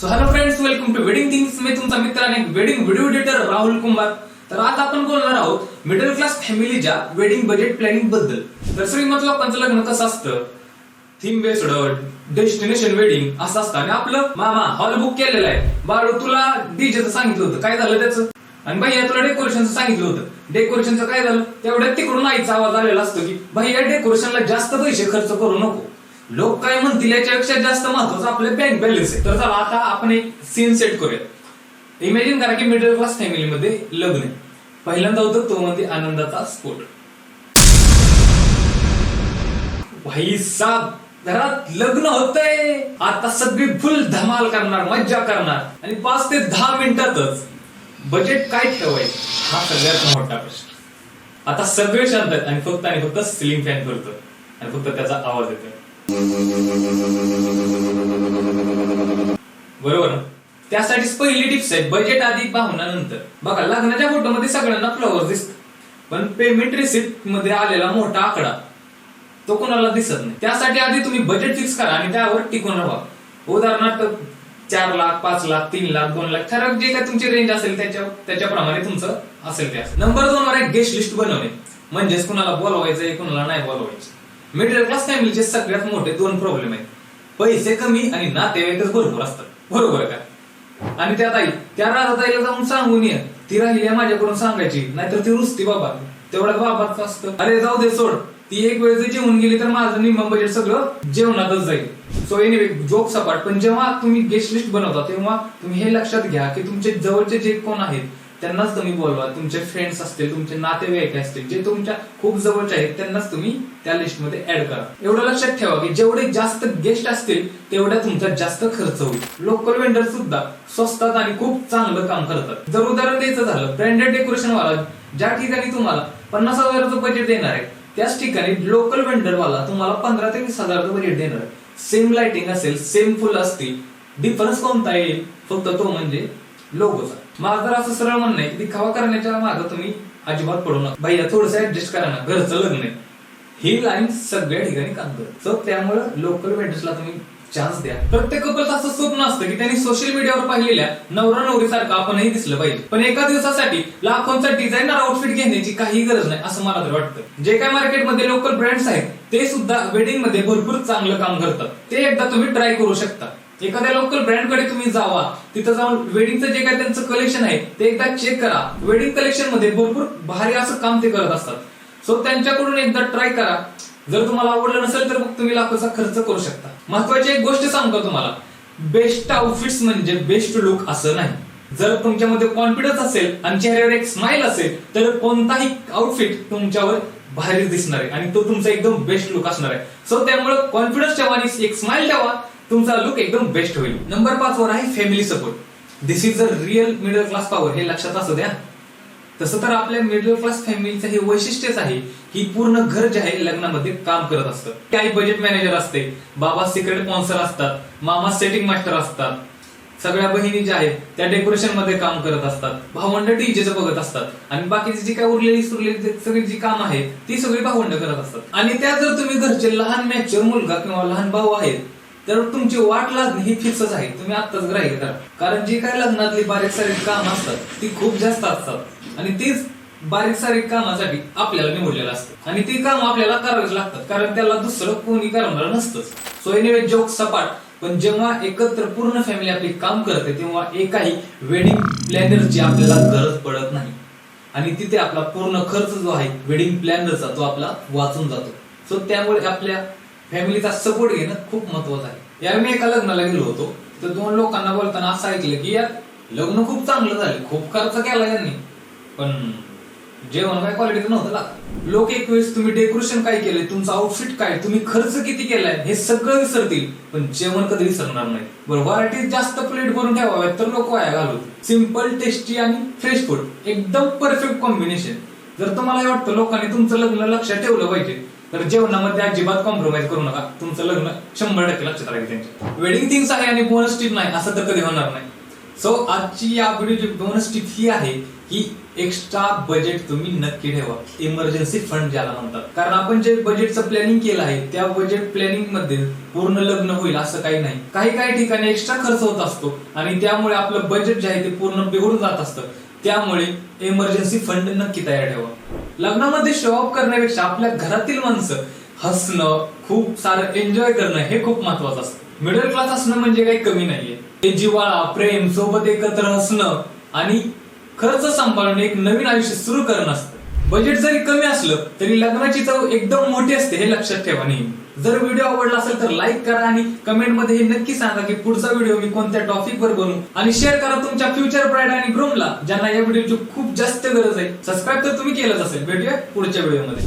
So hello friends welcome to wedding things मी तुमचा मित्र आणि wedding video editor Rahul Kumar तर आज आपण बोलणार आहोत मिडल क्लास फॅमिलीच्या वेडिंग बजेट प्लॅनिंगबद्दल. तर श्रीमंत लोकांचं लग्न कसं असतं? थीम बेस्ड डेस्टिनेशन वेडिंग असं असतं. आणि आपलं मामा हॉल बुक केलेला आहे. बाळू तुला डीजेचं सांगितलं होतं. काय झालं त्याचं? आणि भैया तुला डेकोरेशनचं सांगितलं होतं. डेकोरेशनचं काय झालं? तेवढ्यात तिकडून आईचा आवाज आलेला असतो की भैया डेकोरेशनला जास्त पैसे खर्च करू नको. लोक काय म्हणतील याच्यापेक्षा जास्त महत्वाचं आपलं बँक बॅलन्स आहे. तर चला आता आपण एक सीन सेट करूया इमॅजिन करा की मिडल क्लास फॅमिलीमध्ये लग्न आहे. पहिल्यांदा होतं तो म्हणजे आनंदाचा स्फोट भाई साब घरात लग्न होतंय. आता सगळी फुल धमाल करणार मज्जा करणार. आणि पाच ते दहा मिनिटातच बजेट काय ठेवायचं? हा सगळ्यात मोठा प्रश्न. आता सगळे शांत आहेत आणि फक्त आणि फक्त सिलिंग फॅन करतो आणि फक्त त्याचा आवाज येतोय. बरोबर त्यासाठीच पहिली टिप्स आहे बजेट आधी पाहुणा नंतर बघा लग्नाच्या फोटोमध्ये सगळ्यांना फ्लॉवर दिसत पण पेमेंट रिसिप्टमध्ये आलेला मोठा आकडा तो कोणाला दिसत नाही. त्यासाठी आधी तुम्ही बजेट फिक्स करा आणि त्यावर टिकून राहा. उदाहरणार्थ चार लाख पाच लाख तीन लाख दोन लाख ठराव जे काय तुमची रेंज असेल त्याच्या त्याच्याप्रमाणे तुमचं असेल ते असेल. नंबर दोन वर एक गेस्ट लिस्ट बनवणे. म्हणजेच कुणाला बोलवायचंय कुणाला नाही बोलवायचं मिडल क्लास फॅमिलीचे सगळ्यात मोठे दोन प्रॉब्लेम आहेत. पैसे कमी आणि नातेवाईकच भरपूर असतात. बरोबर का? आणि त्यात आई त्या राधाताईला जाऊन सांगून ये. ती राहिली माझ्याकडून सांगायची. नाहीतर ती रुसती बाबा. तेवढ्या बाबाच असतं. अरे जाऊ दे सोड. ती एक वेळ जर जेवून गेली तर माझं निम्म बजेट सगळं जेवणातच जाईल. सो एनिवे जोक सपाट पण जेव्हा तुम्ही गेस्ट लिस्ट बनवता तेव्हा तुम्ही हे लक्षात घ्या की तुमचे जवळचे जे कोण आहेत त्यांनाच तुम्ही बोलवा. तुमचे फ्रेंड्स असतील तुमचे नातेवाईक असतील जे तुमच्या खूप जवळचे आहेत त्यांनाच तुम्ही त्या लिस्टमध्ये ऍड करा. एवढं लक्षात ठेवा की जेवढे जास्त गेस्ट असतील तेवढ्या तुमचा जास्त खर्च होईल. लोकल वेंडर सुद्धा स्वस्तात आणि खूप चांगलं काम करतात. जर उदाहरण द्यायचं झालं ब्रँडेड डेकोरेशन वाला ज्या ठिकाणी तुम्हाला पन्नास हजाराचं बजेट देणार आहे त्याच ठिकाणी लोकल वेंडर वाला तुम्हाला पंधरा ते वीस हजाराचं बजेट देणार आहे. सेम लाइटिंग असेल सेम फुल असतील डिफरन्स कोणता येईल? फक्त तो म्हणजे लोगोचा माझं तर असं सरळ म्हणणं आहे की दिखावा करण्याच्या मागे तुम्ही अजिबात पडू नका. भैया थोडस ऍडजस्ट करा ना घरचं लग्न आहे. ही लाईन सगळ्या ठिकाणी काम करत. सो त्यामुळे लोकल वेंडर्सला तुम्ही चान्स द्या. प्रत्येक कपलचं असं स्वप्न असतं की त्यांनी सोशल मीडियावर पाहिलेल्या नवरा नवरीसारखं आपणही दिसलं पाहिजे. पण एका दिवसासाठी लाखोंचा डिझायनर आउटफिट घेण्याची काही गरज नाही असं मला तर वाटतं. जे काय मार्केटमध्ये लोकल ब्रँड्स आहेत ते सुद्धा वेडिंगमध्ये भरपूर चांगलं काम करतात. ते एकदा तुम्ही ट्राय करू शकता. एखाद्या लोकल ब्रँडकडे तुम्ही जावा तिथं जाऊन वेडिंगचं जे काय त्यांचं कलेक्शन आहे ते एकदा चेक करा. वेडिंग कलेक्शनमध्ये भरपूर भारी असं काम ते करत असतात. सो त्यांच्याकडून एकदा ट्राय करा. जर तुम्हाला आवडलं नसेल तर मग तुम्ही लाखोचा खर्च करू शकता. महत्वाची एक गोष्ट सांगतो तुम्हाला? बेस्ट आउटफिट्स म्हणजे बेस्ट लुक असं नाही. जर तुमच्यामध्ये कॉन्फिडन्स असेल आणि चेहऱ्यावर एक स्माइल असेल तर कोणताही आउटफिट तुमच्यावर भारी दिसणार आहे. आणि तो तुमचा एकदम बेस्ट लुक असणार आहे. सो त्यामुळे कॉन्फिडन्स ठेवा आणि एक स्माइल ठेवा. तुमचा लुक एकदम बेस्ट होईल. नंबर पाच वर आहे family support this is a real middle class power हे लक्षात असू द्या. तसं तर आपल्या मिडल क्लास फॅमिलीचं हे वैशिष्ट्यच आहे की पूर्ण घर जे आहे लग्नामध्ये काम करत असतं. काही बजेट मॅनेजर असते बाबा सिक्रेट स्पॉन्सर असतात मामा सेटिंग मास्टर असतात. सगळ्या बहिणी ज्या आहेत त्या डेकोरेशनमध्ये काम करत असतात. भावंड डीजेचं बघत असतात. आणि बाकीची जी काय उरलेली सुरलेली सगळी जी काम आहेत ती सगळी भावंड करत असतात. आणि त्या जर तुम्ही घरचे लहान मॅच्युअर मुलगा किंवा लहान भाऊ आहेत तर तुमची वाट लागणे ही फिक्सच आहे. तुम्ही आत्ताच ग्राह्य करा. कारण जी काय लग्नातली बारीक सारीक काम असतात ती खूप जास्त असतात. आणि तीच बारीक सारीक कामासाठी आपल्याला निवडलेलं असतं. आणि ती काम आपल्याला करावीच लागतात. कारण त्याला दुसरं कोणी करणार नसतं सो एनिवे जोक सपाट पण जेव्हा एकत्र पूर्ण फॅमिली आपली काम करते तेव्हा एकाही वेडिंग प्लॅनरची आपल्याला गरज पडत नाही. आणि तिथे आपला पूर्ण खर्च जो आहे वेडिंग प्लॅनरचा तो आपला वाचून जातो. सो त्यामुळे आपल्या फॅमिलीचा सपोर्ट घेणं खूप महत्वाचं आहे. यार मी एका लग्नाला गेलो होतो. तर दोन लोकांना बोलताना असं ऐकलं की यार लग्न खूप चांगलं झालं. खूप खर्च केला यांनी पण जेवण काय क्वालिटीचं नव्हतं ना लोक एक वेळेस तुम्ही डेकोरेशन काय केलंय? तुमचं आउटफिट काय? तुम्ही खर्च किती केलाय? हे सगळं विसरतील. पण जेवण कधी विसरणार नाही. बरं व्हरायटी जास्त प्लेट भरून ठेवाव्यात तर लोक वाया घालवतील. सिंपल टेस्टी आणि फ्रेश फूड एकदम परफेक्ट कॉम्बिनेशन जर तुम्हाला हे वाटतं लोकांनी तुमचं लग्न लक्षात ठेवलं पाहिजे. तर जेवणामध्ये अजिबात कॉम्प्रोमाइज करू नका. तुमचं लग्न शंभर टक्के लक्षात राहील त्यांचे. वेडिंग थिंग्स आहे आणि बोनस टिप नाही असं तर कधी होणार नाही. सो आजची या व्हिडिओची बोनस टिप ही आहे की एक्स्ट्रा बजेट तुम्ही नक्की ठेवा. इमर्जन्सी फंड ज्याला म्हणतात. कारण आपण जे बजेटचं प्लॅनिंग केलं आहे त्या बजेट प्लॅनिंगमध्ये पूर्ण लग्न होईल असं काही नाही. काही काही ठिकाणी एक्स्ट्रा खर्च होत असतो आणि त्यामुळे आपलं बजेट जे आहे ते पूर्ण बिघडून जात असतं. त्यामुळे इमर्जन्सी फंड नक्की तयार ठेवा. लग्नामध्ये शो ऑफ करण्यापेक्षा आपल्या घरातील माणसं हसणं खूप सारं एन्जॉय करणं हे खूप महत्वाचं असतं. मिडल क्लास असणं म्हणजे काही कमी नाहीये. ते जिव्हाळा प्रेम सोबत एकत्र हसणं आणि खर्च सांभाळून एक नवीन आयुष्य सुरू करणं असतं. बजेट जरी कमी असलं तरी लग्नाची चव एकदम मोठी असते हे लक्षात ठेवा नेहमी. जर व्हिडिओ आवडला असेल तर लाईक करा आणि कमेंटमध्ये हे नक्की सांगा की पुढचा व्हिडिओ मी कोणत्या टॉपिक वर बनवू. आणि शेअर करा तुमच्या फ्युचर ब्राईड आणि ग्रूमला ज्यांना या व्हिडिओची खूप जास्त गरज आहे. सबस्क्राईब तर तुम्ही केलंच असेल. भेटूया पुढच्या व्हिडिओमध्ये